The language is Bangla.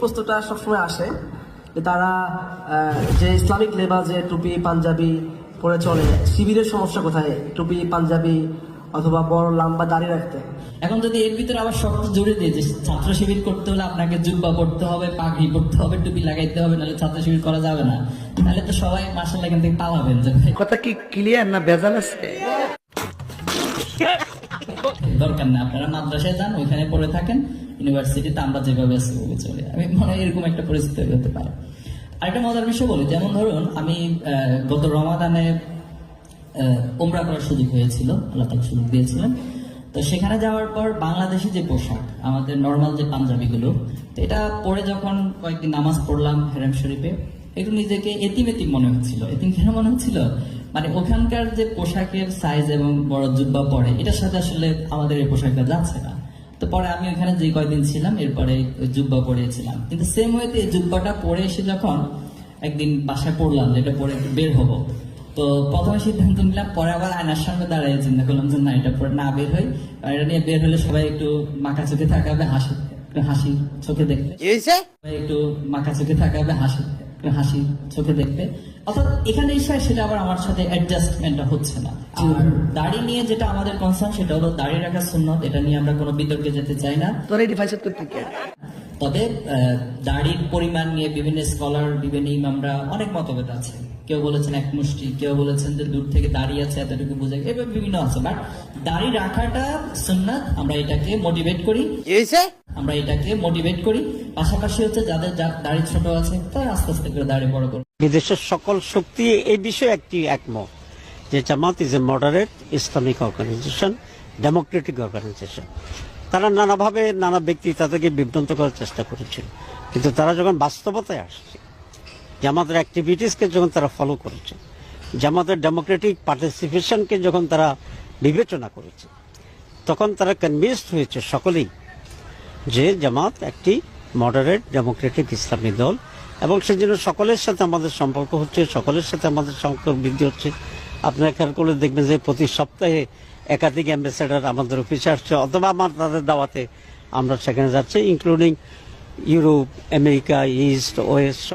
প্রশ্নটা সবসময় আসে যে তারা যে ইসলামিক লেবাজে টুপি পাঞ্জাবি পরে চলে শিবিরের সমস্যা কোথায়? টুপি পাঞ্জাবি অথবা বড় লম্বা দাড়ি রাখতে। এখন যদি এর ভিতরে আবার শর্ত জুড়ে দিয়ে যে ছাত্র শিবির করতে হলে আপনাকে জুব্বা পড়তে হবে পাগড়ি পড়তে হবে টুপি লাগাইতে হবে নাহলে ছাত্র শিবির করা যাবে না। তাহলে তো সবাই মার্শাল এখান থেকে পালাবেন কথা কি ক্লিয়ার না ভেজাল আছে? দরকার না। আপনারা মাদ্রাসায় যান, ওইখানে পড়ে থাকেন, ইউনিভার্সিটিতে আমরা যেভাবে আছি ওভাবে চলে। আমি মনে হয় এরকম একটা পরিস্থিতি হতে পারে। আরেকটা মজার বিষয় বলি, যেমন ধরুন, আমি গত রমাদানে উমরা করার সুযোগ হয়েছিল, আল্লাহ তালা সুযোগ দিয়েছিলেন। তো সেখানে যাওয়ার পর বাংলাদেশি যে পোশাক, আমাদের নর্মাল যে পাঞ্জাবিগুলো, তো এটা পরে যখন কয়েকদিন নামাজ পড়লাম হেরাম শরীফে একটু নিজেকে এতিম এতিম মনে হচ্ছিল। এতিম কেন মনে হচ্ছিল? মানে ওখানকার যে পোশাকের সাইজ এবং বড় জুব্বা পরে এটার সাথে আসলে আমাদের এই পোশাকটা যাচ্ছে না। তো পরে আমি ওখানে যে কয়দিন ছিলাম এরপরে জুব্বা পরেছিলাম। কিন্তু সেম ওয়েতে জুব্বাটা পরে এসে যখন একদিন বাসায় পড়লাম এটা পরে বের হব তো প্রথমে সিদ্ধান্ত নিলাম পরে আবার আয়নার সামনে দাঁড়িয়ে চিন্তা করলাম যে না এটা পরে না বের হই। আর এটা নিয়ে বের হলে সবাই একটু মাখা চোখে থাকাবে হাসি হাসি চোখে দেখবে। একটু মাখা চোখে থাকাবে হাসি হাসি চোখে দেখবে। অর্থাৎ এখানে এসে সেটা আবার আমার সাথে অ্যাডজাস্টমেন্টটা হচ্ছে না। আর দাড়ি নিয়ে যেটা আমাদের কনসার্ন সেটা হলো দাড়ি রাখা সুন্নত এটা নিয়ে আমরা কোনো বিতর্কে যেতে চাই না। তোর এই ডিভাইসের করতে তবে দাড়ির পরিমাণ নিয়ে বিভিন্ন স্কলার বিভিন্ন ইমামরা অনেক মতভেদ আছে। কেউ বলেছেন এক মুষ্টি কেউ বলেছেন যে দূর থেকে দাঁড়িয়ে আছে এতটুকু বোঝা যায় এবার বিভিন্ন আছে। বাট দাড়ি রাখাটা সুন্নাত আমরা এটাকে মোটিভেট করি। আমরা এটাকে মোটিভেট করি। পাশাপাশি হচ্ছে যাদের যা- দাড়ি ছোট আছে তারা আস্তে আস্তে করে দাড়ি বড় করবে। বিদেশের সকল শক্তি এই বিষয়ে একটি একমত যে Jamaat is a moderate Islamic organization democratic organization তারা নানাভাবে নানা ব্যক্তি তাদেরকে বিভ্রান্ত করার চেষ্টা করেছিল। কিন্তু তারা যখন বাস্তবতায় আসছে জামাতের অ্যাক্টিভিটিসকে যখন তারা ফলো করেছে, জামাতের ডেমোক্রেটিক পার্টিসিপেশনকে যখন তারা বিবেচনা করেছে, তখন তারা কনভিন্সড হয়েছে সকলেই যে জামাত একটি মডারেট ডেমোক্রেটিক ইসলামী দল এবং সেজন্য সকলের সাথে আমাদের সম্পর্ক হচ্ছে, সকলের সাথে আমাদের সম্পর্ক বৃদ্ধি হচ্ছে। আপনারা খেয়াল করলে দেখবেন যে প্রতি সপ্তাহে একাধিক অ্যাম্বাসেডার আমাদের অফিসে আসছে, অথবা আমার তাদের দাওয়াতে আমরা সেখানে যাচ্ছি including Europe America east west